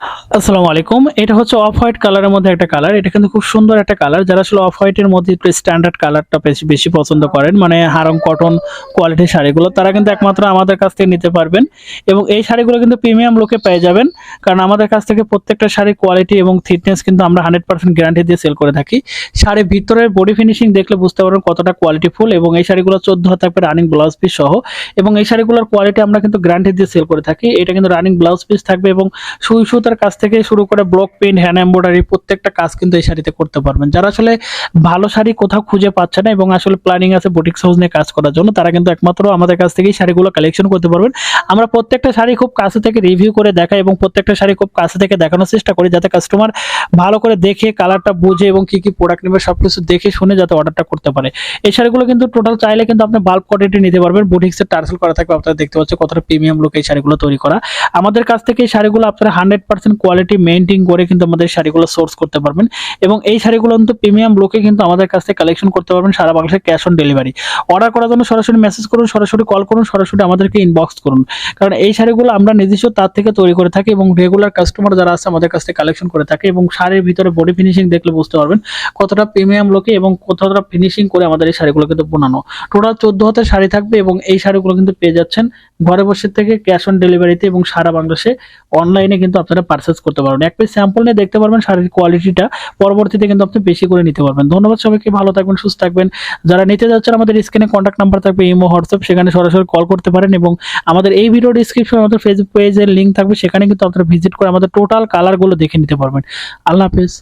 আসসালামু আলাইকুম। এটা হচ্ছে অফ হোয়াইট কালারের মধ্যে একটা কালার এটা কিন্তু খুব সুন্দর একটা কালার যারা আসলে অফ হোয়াইটের মধ্যে একটু স্ট্যান্ডার্ড কালারটা বেশি বেশি পছন্দ করেন মানে হারং কটন কোয়ালিটির শাড়িগুলো, তারা কিন্তু একমাত্র আমাদের কাছ থেকে নিতে পারবেন। এবং এই শাড়িগুলো কিন্তু প্রিমিয়াম লোকে পেয়ে যাবেন। কারণ আমাদের কাছ থেকে প্রত্যেকটা শাড়ির কোয়ালিটি এবং থিকনেস কিন্তু আমরা হান্ড্রেড পার্সেন্ট গ্যারান্টি দিয়ে সেল করে থাকি। শাড়ির ভিতরের বডি ফিনিশিং দেখলে বুঝতে পারবেন কতটা কোয়ালিটিফুল এবং এই শাড়িগুলো চোদ্দ হাত থাকবে রানিং ব্লাউজ পিস সহ। এবং এই শাড়িগুলোর কোয়ালিটি আমরা কিন্তু গ্যারান্টি দিয়ে সেল করে থাকি। এটা কিন্তু রানিং ব্লাউজ পিস থাকবে এবং সুই সুতার কাছ থেকে শুরু করে ব্লক পেন্ট হ্যান্ড এম্ব্রয়ডারি প্রত্যেকটা কাজ কিন্তু এই শাড়িতে করতে পারবেন। যারা আসলে ভালো শাড়ি কোথাও খুঁজে পাচ্ছে না এবং আসলে প্ল্যানিং আছে বুটিক হাউস নিয়ে কাজ করার জন্য, তারা কিন্তু একমাত্র আমাদের কাছ থেকেই শাড়িগুলো কালেকশন করতে পারবেন। আমরা প্রত্যেকটা শাড়ি খুব কাছে থেকে রিভিউ করে দেখাই এবং প্রত্যেকটা শাড়ি খুব কাছে থেকে দেখানোর চেষ্টা করি যাতে কাস্টমার ভালো করে দেখে কালারটা বুঝে এবং কি কি প্রোডাক্ট নেবে সবকিছু দেখে শুনে যাতে অর্ডারটা করতে পারে। এই শাড়িগুলো কিন্তু টোটাল চাইলে কিন্তু আপনি বাল্ক কোয়ান্টিটি নিতে পারবেন। বুটিক্সের টার্সেল করা থাকবে, আপনারা দেখতে পাচ্ছেন কতটা প্রিমিয়াম লোক এই শাড়িগুলো তৈরি করা। আমাদের কাছ থেকে এই শাড়িগুলো আপনারা হান্ড্রেড পার্সেন্ট কোয়ালিটি মেনটেন করে কিন্তু আমাদের শাড়িগুলো সোর্স করতে পারবেন। এবং এই শাড়িগুলো কিন্তু প্রিমিয়াম লোকে কিন্তু আমাদের কাছ থেকে কালেকশন করতে পারবেন, সারা বাংলাদেশে ক্যাশ অন ডেলিভারি অর্ডার করার জন্য সরাসরি মেসেজ করুন, সরাসরি কল করুন, সরাসরি আমাদেরকে ইনবক্স করুন। কারণ এই শাড়িগুলো আমরা নিজস্ব তার থেকে তৈরি করে থাকি এবং রেগুলার কাস্টমার যারা আছে আমাদের কাছ থেকে কালেকশন করে থাকে এবং শাড়ির ভিতরে বডি ফিনিশিং দেখলে বুঝতে পারবেন কতটা প্রিমিয়াম লোকে এবং কতটা ফিনিশিং করে আমাদের এই শাড়িগুলো কিন্তু বোনানো। টোটাল চোদ্দ হাতের শাড়ি থাকবে এবং এই শাড়িগুলো কিন্তু পেয়ে যাচ্ছেন ঘরে বসে থেকে ক্যাশ অন ডেলিভারিতে এবং সারা বাংলাদেশে অনলাইনে কিন্তু আপনারা পারচেস করতে পারবেন। এক পিস স্যাম্পল নিয়ে দেখতে পারবেন শাড়ির কোয়ালিটিটা পরবর্তীতে কিন্তু আপনি বেশি করে নিতে পারবেন। ধন্যবাদ সবাইকে, ভালো থাকবেন, সুস্থ থাকবেন। যারা নিতে যাচ্ছেন, আমাদের স্ক্রিনে কন্ট্যাক্ট নাম্বার থাকবে, ইমো, হোয়াটসঅ্যাপ, সেখানে সরাসরি কল করতে পারেন এবং আমাদের এই ভিডিও ডিসক্রিপশনে আমাদের ফেসবুক পেজের লিঙ্ক থাকবে। সেখানে কিন্তু আপনারা ভিজিট করে আমাদের টোটাল কালারগুলো দেখে নিতে পারবেন। আল্লাহ হাফেজ।